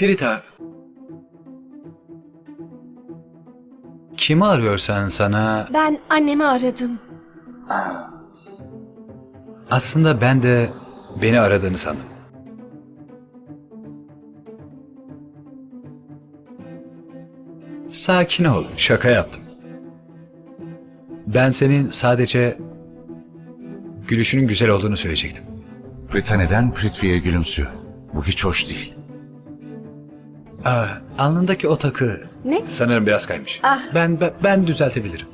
Perita. Kimi arıyorsan sana Ben annemi aradım. aslında ben de beni aradığını sandım. Sakin ol, şaka yaptım. Ben senin sadece gülüşünün güzel olduğunu söyleyecektim. Rita neden Prithvi'ye gülümsüyor? Bu hiç hoş değil. Aa, alnındaki o takı Ne? sanırım biraz kaymış. Ah. Ben, ben ben düzeltebilirim.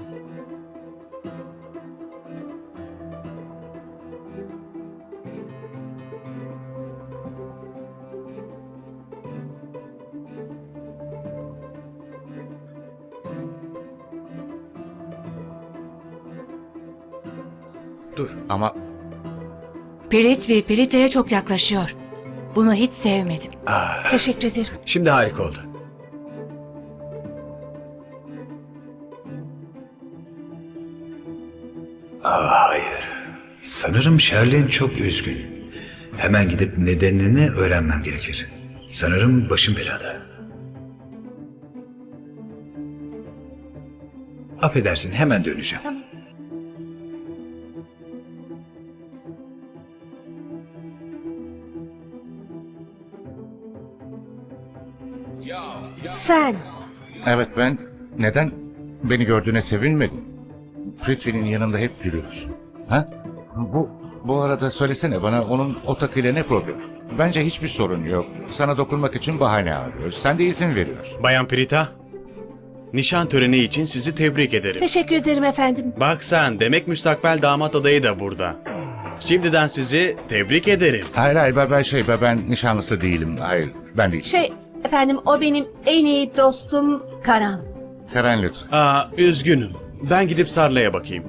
Dur. Ama Piritvi Pirita'ya çok yaklaşıyor. Bunu hiç sevmedim. Teşekkür ederim. Şimdi harika oldu. Aa, hayır. Sanırım Sherlin çok üzgün. Hemen gidip nedenini öğrenmem gerekir. Sanırım başım belada. Affedersin hemen döneceğim. Sen. evet ben neden beni gördüğüne sevinmedin? Prithvi'nin yanında hep gülüyorsun. Ha? Bu bu arada söylesene bana onun o takıyla ne problem? Bence hiçbir sorun yok. Sana dokunmak için bahane arıyoruz. Sen de izin veriyorsun. Bayan Prita, nişan töreni için sizi tebrik ederim. Teşekkür ederim efendim. Bak sen, demek müstakbel damat adayı da burada. Şimdiden sizi tebrik ederim. Hayır hayır ben, ben şey ben, ben nişanlısı değilim. Hayır ben değilim. Şey efendim o benim en iyi dostum Karan. Karen lütfen. Aa, üzgünüm. Ben gidip Sarla'ya bakayım.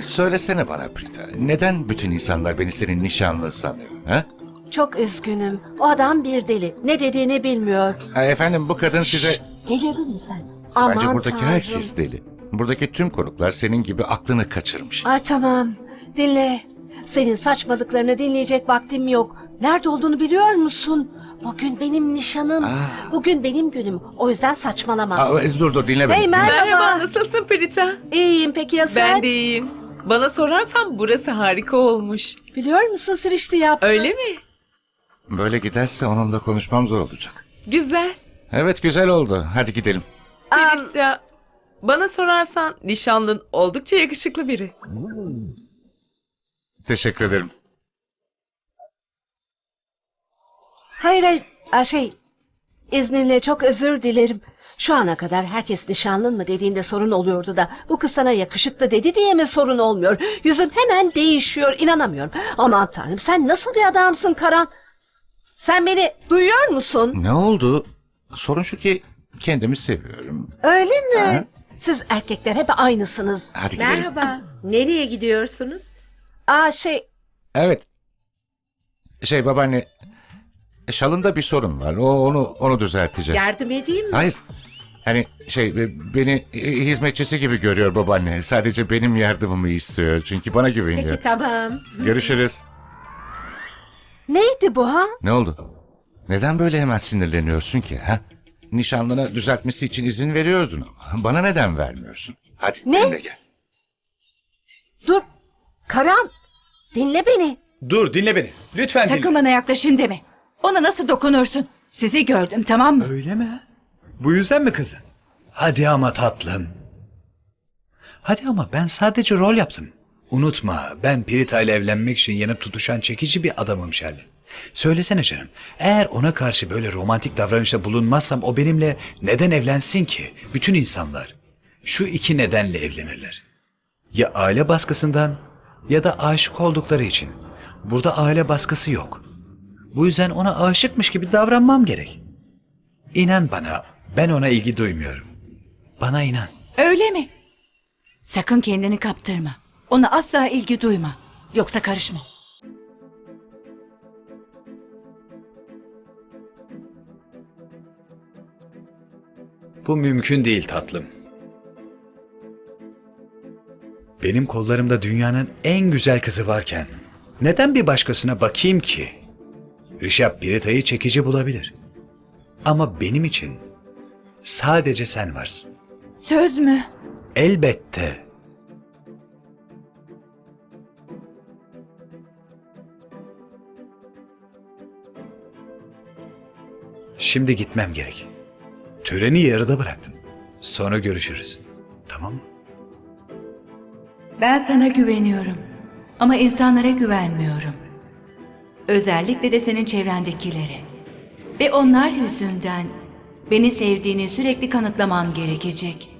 Söylesene bana Prita. Neden bütün insanlar beni senin nişanlı sanıyor? Ha? Çok üzgünüm. O adam bir deli. Ne dediğini bilmiyor. Ha, efendim bu kadın size... Delirdin mi sen? Aman Bence buradaki tanrım. herkes deli. Buradaki tüm konuklar senin gibi aklını kaçırmış. Ay tamam. Dinle. Senin saçmalıklarını dinleyecek vaktim yok. Nerede olduğunu biliyor musun? Bugün benim nişanım. Bugün benim günüm. O yüzden saçmalama. Aa, e, dur dur dinle beni. hey merhaba. Merhaba, nasılsın Perita? İyiyim peki ya sen? Ben de iyiyim. Bana sorarsan burası harika olmuş. Biliyor musun Sirişti yaptı. Öyle mi? Böyle giderse onunla konuşmam zor olacak. Güzel. Evet güzel oldu. Hadi gidelim. Perita, bana sorarsan nişanlın oldukça yakışıklı biri. Teşekkür ederim. Hayır hayır. Aa, şey izninle çok özür dilerim. Şu ana kadar herkes nişanlın mı dediğinde sorun oluyordu da bu kız sana yakışıklı dedi diye mi sorun olmuyor? Yüzün hemen değişiyor inanamıyorum. Aman tanrım sen nasıl bir adamsın Karan? Sen beni duyuyor musun? Ne oldu? Sorun şu ki kendimi seviyorum. Öyle mi? Ha? Siz erkekler hep aynısınız. Hadi gidelim. Merhaba. Nereye gidiyorsunuz? Aa şey Evet. Şey babaanne. Şalında bir sorun var. O onu onu düzelteceğiz. Yardım edeyim mi? Hayır. Hani şey e, beni e, hizmetçisi gibi görüyor babaanne. Sadece benim yardımımı istiyor. Çünkü bana güveniyor. Peki tamam. Görüşürüz. neydi bu ha? Ne oldu? Neden böyle hemen sinirleniyorsun ki ha? Nişanlına düzeltmesi için izin veriyordun ama. Bana neden vermiyorsun? Hadi Ne? benimle gel. Dur. Karan dinle beni. Dur dinle beni. Lütfen Sakın bana yaklaşayım deme. Ona nasıl dokunursun? Sizi gördüm tamam mı? Öyle mi? Bu yüzden mi kızın? Hadi ama tatlım. Hadi ama ben sadece rol yaptım. Unutma ben Pirita ile evlenmek için yanıp tutuşan çekici bir adamım Şerlin. Söylesene canım. Eğer ona karşı böyle romantik davranışta bulunmazsam o benimle neden evlensin ki? Bütün insanlar şu iki nedenle evlenirler. Ya aile baskısından ya da aşık oldukları için. Burada aile baskısı yok. Bu yüzden ona aşıkmış gibi davranmam gerek. İnan bana, ben ona ilgi duymuyorum. Bana inan. Öyle mi? Sakın kendini kaptırma. Ona asla ilgi duyma. Yoksa karışma. Bu mümkün değil tatlım. Benim kollarımda dünyanın en güzel kızı varken neden bir başkasına bakayım ki? Rişap Pirita'yı çekici bulabilir. Ama benim için sadece sen varsın. Söz mü? Elbette. Şimdi gitmem gerek. Töreni yarıda bıraktım. Sonra görüşürüz. Tamam mı? Ben sana güveniyorum. Ama insanlara güvenmiyorum. Özellikle de senin çevrendekilere. Ve onlar yüzünden beni sevdiğini sürekli kanıtlamam gerekecek.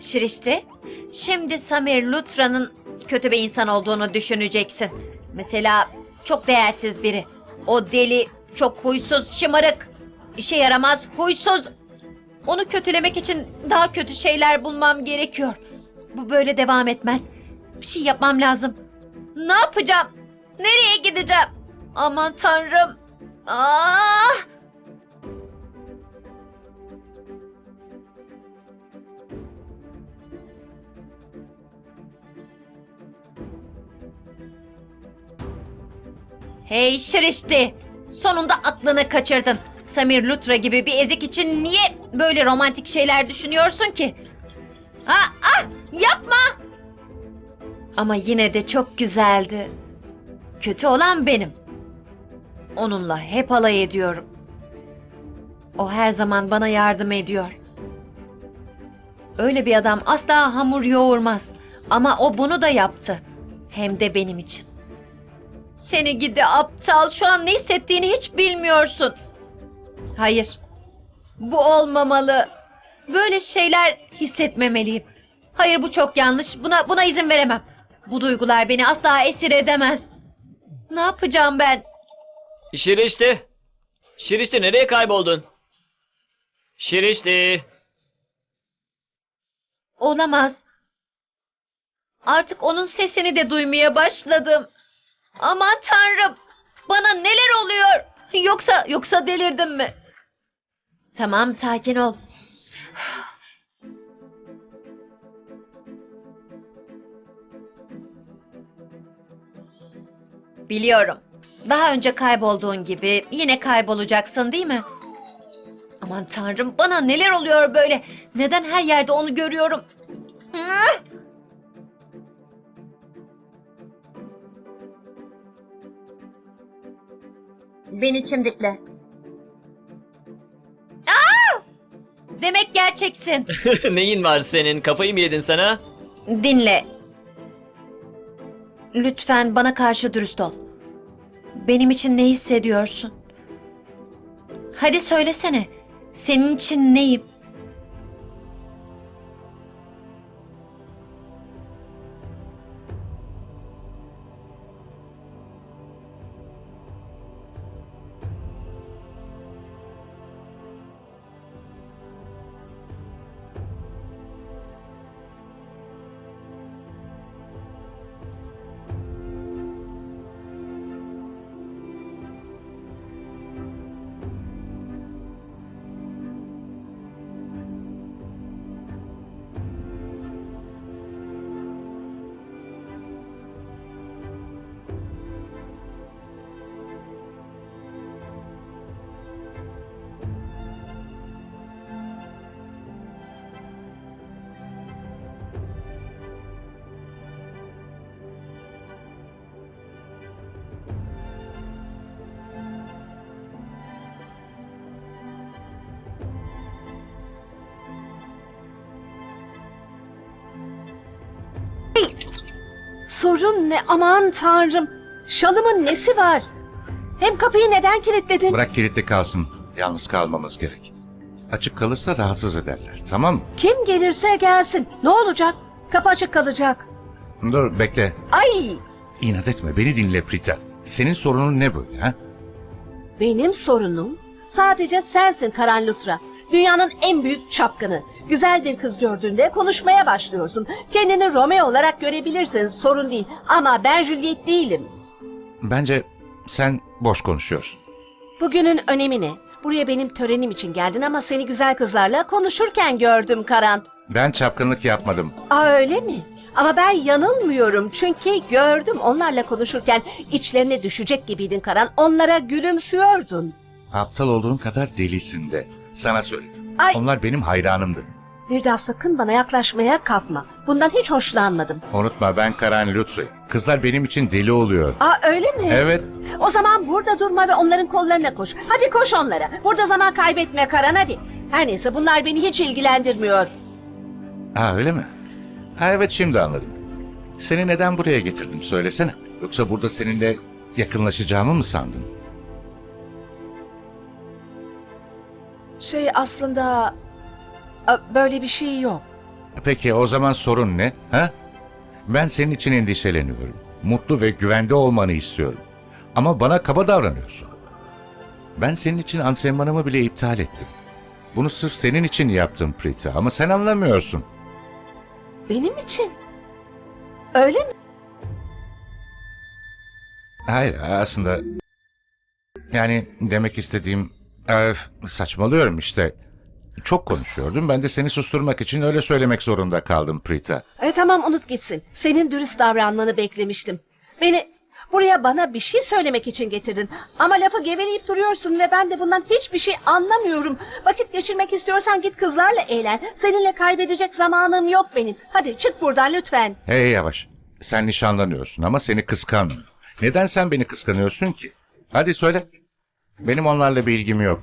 Şirişte, şimdi Samir Lutra'nın kötü bir insan olduğunu düşüneceksin. Mesela çok değersiz biri. O deli, çok huysuz, şımarık, işe yaramaz, huysuz. Onu kötülemek için daha kötü şeyler bulmam gerekiyor. Bu böyle devam etmez. Bir şey yapmam lazım. Ne yapacağım? Nereye gideceğim? Aman tanrım. Ah! Hey Şirişti! Sonunda aklını kaçırdın. Samir Lutra gibi bir ezik için niye böyle romantik şeyler düşünüyorsun ki? Yapma! Ama yine de çok güzeldi. Kötü olan benim. Onunla hep alay ediyorum. O her zaman bana yardım ediyor. Öyle bir adam asla hamur yoğurmaz. Ama o bunu da yaptı. Hem de benim için. Seni gidi aptal. Şu an ne hissettiğini hiç bilmiyorsun. Hayır. Bu olmamalı. Böyle şeyler hissetmemeliyim. Hayır bu çok yanlış. Buna buna izin veremem. Bu duygular beni asla esir edemez. Ne yapacağım ben? Şirişti. Şirişti nereye kayboldun? Şirişti. Olamaz. Artık onun sesini de duymaya başladım. Aman tanrım. Bana neler oluyor? Yoksa yoksa delirdim mi? Tamam sakin ol. Biliyorum. Daha önce kaybolduğun gibi yine kaybolacaksın değil mi? Aman tanrım bana neler oluyor böyle? Neden her yerde onu görüyorum? Ah! Beni çimdikle. Aa! Demek gerçeksin. Neyin var senin? Kafayı mı yedin sana? Dinle. Lütfen bana karşı dürüst ol. Benim için ne hissediyorsun? Hadi söylesene. Senin için neyim? Sorun ne aman tanrım. Şalımın nesi var? Hem kapıyı neden kilitledin? Bırak kilitli kalsın. Yalnız kalmamız gerek. Açık kalırsa rahatsız ederler. Tamam mı? Kim gelirse gelsin. Ne olacak? Kapı açık kalacak. Dur bekle. Ay! İnat etme. Beni dinle Prita. Senin sorunun ne böyle ha? Benim sorunum sadece sensin Karan Lutra. Dünyanın en büyük çapkını. Güzel bir kız gördüğünde konuşmaya başlıyorsun. Kendini Romeo olarak görebilirsin sorun değil. Ama ben Juliet değilim. Bence sen boş konuşuyorsun. Bugünün önemi ne? Buraya benim törenim için geldin ama seni güzel kızlarla konuşurken gördüm Karan. Ben çapkınlık yapmadım. Aa öyle mi? Ama ben yanılmıyorum çünkü gördüm onlarla konuşurken içlerine düşecek gibiydin Karan. Onlara gülümsüyordun. Aptal olduğun kadar delisin de. Sana söyledim. Ay. Onlar benim hayranımdır. Bir daha sakın bana yaklaşmaya kalkma. Bundan hiç hoşlanmadım. Unutma ben Karan Lutri. Kızlar benim için deli oluyor. Aa öyle mi? Evet. O zaman burada durma ve onların kollarına koş. Hadi koş onlara. Burada zaman kaybetme Karan hadi. Her neyse bunlar beni hiç ilgilendirmiyor. Ha öyle mi? Ha evet şimdi anladım. Seni neden buraya getirdim söylesene. Yoksa burada seninle yakınlaşacağımı mı sandın? Şey aslında a, böyle bir şey yok. Peki o zaman sorun ne? Ha? Ben senin için endişeleniyorum. Mutlu ve güvende olmanı istiyorum. Ama bana kaba davranıyorsun. Ben senin için antrenmanımı bile iptal ettim. Bunu sırf senin için yaptım Prita ama sen anlamıyorsun. Benim için. Öyle mi? Hayır aslında... Yani demek istediğim... Öf, saçmalıyorum işte. Çok konuşuyordum. Ben de seni susturmak için öyle söylemek zorunda kaldım Prita. E, tamam unut gitsin. Senin dürüst davranmanı beklemiştim. Beni buraya bana bir şey söylemek için getirdin. Ama lafı geveleyip duruyorsun ve ben de bundan hiçbir şey anlamıyorum. Vakit geçirmek istiyorsan git kızlarla eğlen. Seninle kaybedecek zamanım yok benim. Hadi çık buradan lütfen. Hey yavaş. Sen nişanlanıyorsun ama seni kıskanmıyor. Neden sen beni kıskanıyorsun ki? Hadi söyle. Benim onlarla bir ilgim yok.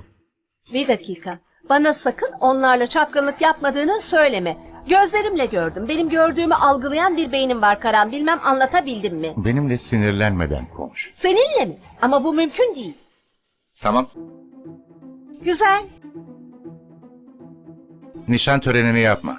Bir dakika. Bana sakın onlarla çapkınlık yapmadığını söyleme. Gözlerimle gördüm. Benim gördüğümü algılayan bir beynim var Karan. Bilmem anlatabildim mi? Benimle sinirlenmeden konuş. Seninle mi? Ama bu mümkün değil. Tamam. Güzel. Nişan törenini yapma.